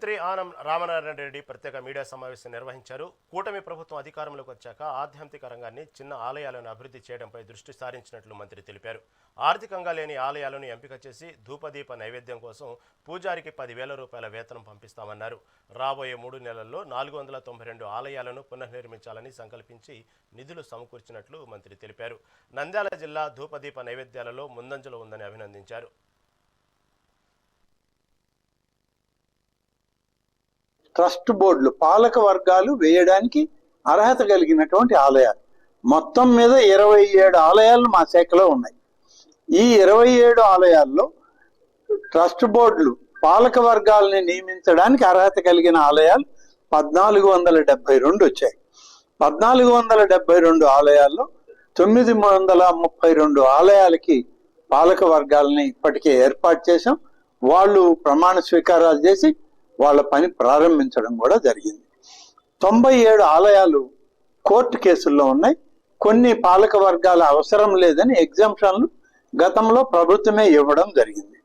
మంత్రి ఆనం రామనారాయణ రెడ్డి ప్రత్యేక మీడియా సమావేశం నిర్వహించారు. కూటమి ప్రభుత్వం అధికారంలోకి వచ్చాక ఆధ్యాత్మిక రంగాన్ని చిన్న ఆలయాలను అభివృద్ధి చేయడంపై దృష్టి సారించినట్లు మంత్రి తెలిపారు. ఆర్థికంగా లేని ఆలయాలను ఎంపిక చేసి ధూపదీప నైవేద్యం కోసం పూజారికి పదివేల రూపాయల వేతనం పంపిస్తామన్నారు. రాబోయే మూడు నెలల్లో నాలుగు వందల తొంభై రెండు ఆలయాలను పునర్నిర్మించాలని సంకల్పించి నిధులు సమకూర్చినట్లు మంత్రి తెలిపారు. నంద్యాల జిల్లా ధూపదీప నైవేద్యాలలో ముందంజలో ఉందని అభినందించారు. ట్రస్ట్ బోర్డులు పాలక వర్గాలు వేయడానికి అర్హత కలిగినటువంటి ఆలయాలు. మొత్తం మీద ఇరవై ఏడు ఆలయాలు మా శాఖలో ఉన్నాయి. ఈ ఇరవై ఏడు ఆలయాల్లో ట్రస్ట్ బోర్డులు పాలక వర్గాలని నియమించడానికి అర్హత కలిగిన ఆలయాలు పద్నాలుగు వందల డెబ్బై రెండు వచ్చాయి. పద్నాలుగు వందల డెబ్బై రెండు ఆలయాల్లో తొమ్మిది వందల ముప్పై రెండు ఆలయాలకి పాలక వర్గాలని ఇప్పటికే ఏర్పాటు చేశాం. వాళ్ళు ప్రమాణ స్వీకారాలు చేసి వాళ్ళ పని ప్రారంభించడం కూడా జరిగింది. తొంభై ఏడు ఆలయాలు కోర్టు కేసుల్లో ఉన్నాయి. కొన్ని పాలక వర్గాల అవసరం లేదని ఎగ్జామ్షన్లు గతంలో ప్రభుత్వమే ఇవ్వడం జరిగింది.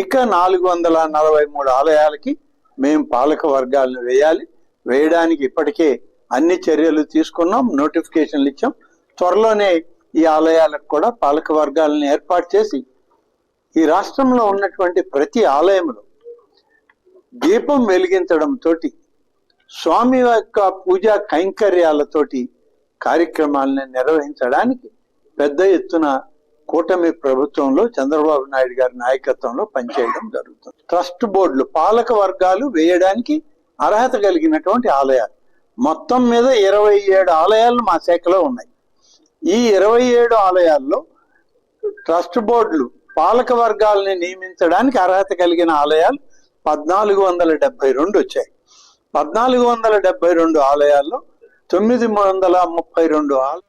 ఇక నాలుగు వందల నలభై మూడు ఆలయాలకి మేము పాలక వర్గాలను వేయాలి. వేయడానికి ఇప్పటికే అన్ని చర్యలు తీసుకున్నాం నోటిఫికేషన్లు ఇచ్చాం. త్వరలోనే ఈ ఆలయాలకు కూడా పాలక వర్గాలను ఏర్పాటు చేసి ఈ రాష్ట్రంలో ఉన్నటువంటి ప్రతి ఆలయంలో దీపం వెలిగించడం తోటి స్వామి యొక్క పూజా కైంకర్యాలతోటి కార్యక్రమాలను నిర్వహించడానికి పెద్ద ఎత్తున కూటమి ప్రభుత్వంలో చంద్రబాబు నాయుడు గారి నాయకత్వంలో పనిచేయడం జరుగుతుంది. ట్రస్ట్ బోర్డులు పాలక వర్గాలు వేయడానికి అర్హత కలిగినటువంటి ఆలయాలు. మొత్తం మీద ఇరవై ఏడు ఆలయాలు మా శాఖలో ఉన్నాయి. ఈ ఇరవై ఏడు ఆలయాల్లో ట్రస్ట్ బోర్డులు పాలక వర్గాలని నియమించడానికి అర్హత కలిగిన ఆలయాలు పద్నాలుగు వందల డెబ్బై రెండు వచ్చాయి. పద్నాలుగు వందల డెబ్బై రెండు ఆలయాల్లో తొమ్మిది వందల ముప్పై రెండు ఆలయాలు